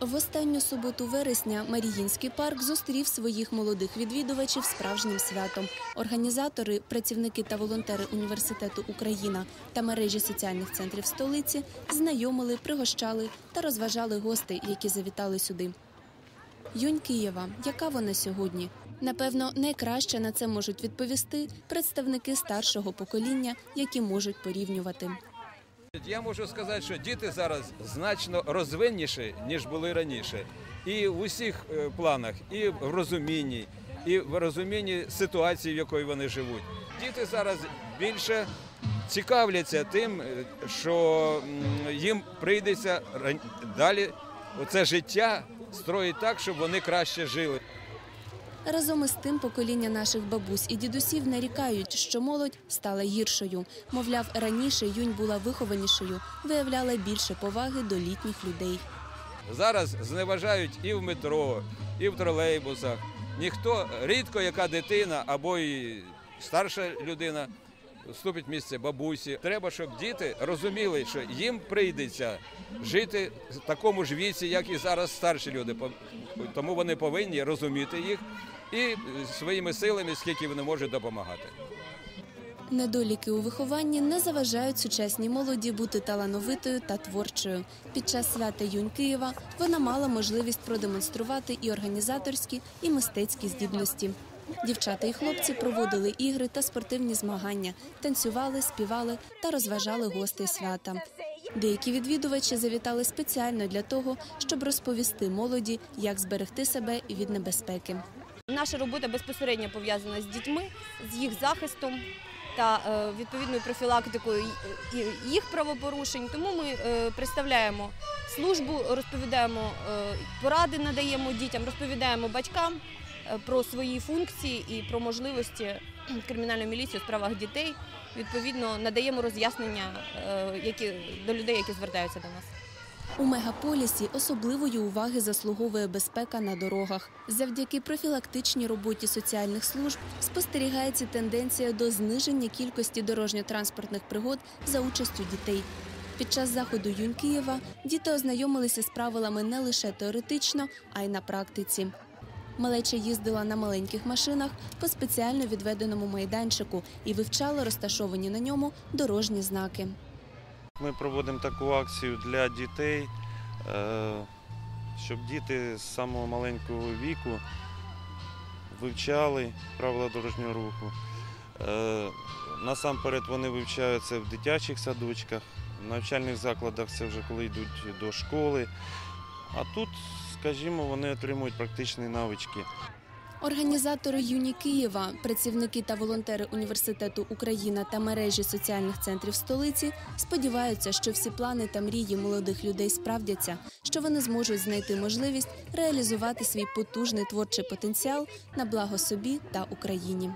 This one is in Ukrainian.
В останню суботу вересня Маріїнський парк зустрів своїх молодих відвідувачів справжнім святом. Організатори, працівники та волонтери університету Україна та мережі соціальних центрів столиці знайомили, пригощали та розважали гостей, які завітали сюди. Юнь Києва, яка вона сьогодні? Напевно, найкраще на це можуть відповісти представники старшого покоління, які можуть порівнювати. Я можу сказати, що діти зараз значно розвинніші, ніж були раніше. І в усіх е, планах, і в розумінні, і в розумінні ситуації, в якої вони живуть. Діти зараз більше цікавляться тим, е, що їм прийдеться далі це життя строїть так, щоб вони краще жили. Разом із тим покоління наших бабусь і дідусів нарікають, що молодь стала гіршою. Мовляв, раніше юнь була вихованішою, виявляла більше поваги до літніх людей. Зараз зневажають і в метро, і в тролейбусах. Ніхто рідко, яка дитина або і старша людина вступить місце бабусі. Треба, щоб діти розуміли, що їм прийдеться жити в такому ж віці, як і зараз старші люди. Тому вони повинні розуміти їх і своїми силами, скільки вони можуть допомагати. Недоліки у вихованні не заважають сучасній молоді бути талановитою та творчою. Під час свята юнь Києва вона мала можливість продемонструвати і організаторські, і мистецькі здібності. Дівчата і хлопці проводили ігри та спортивні змагання, танцювали, співали та розважали гостей свята. Деякі відвідувачі завітали спеціально для того, щоб розповісти молоді, як зберегти себе від небезпеки. Наша робота безпосередньо пов'язана з дітьми, з їх захистом та е, відповідною профілактикою їх правопорушень. Тому ми е, представляємо службу, розповідаємо е, поради, надаємо дітям, розповідаємо батькам про свої функції і про можливості кримінальної міліції у справах дітей. Відповідно, надаємо роз'яснення е, які, до людей, які звертаються до нас. У мегаполісі особливої уваги заслуговує безпека на дорогах. Завдяки профілактичній роботі соціальних служб спостерігається тенденція до зниження кількості дорожньо-транспортних пригод за участю дітей. Під час заходу юнь Києва діти ознайомилися з правилами не лише теоретично, а й на практиці. Малеча їздила на маленьких машинах по спеціально відведеному майданчику і вивчала розташовані на ньому дорожні знаки. Ми проводимо таку акцію для дітей, е, щоб діти з самого маленького віку вивчали правила дорожнього руху. Е, Насамперед вони вивчаються в дитячих садочках, в навчальних закладах це вже коли йдуть до школи. А тут, скажімо, вони отримують практичні навички. Організатори Юні Києва, працівники та волонтери університету Україна та мережі соціальних центрів столиці сподіваються, що всі плани та мрії молодих людей справдяться, що вони зможуть знайти можливість реалізувати свій потужний творчий потенціал на благо собі та Україні.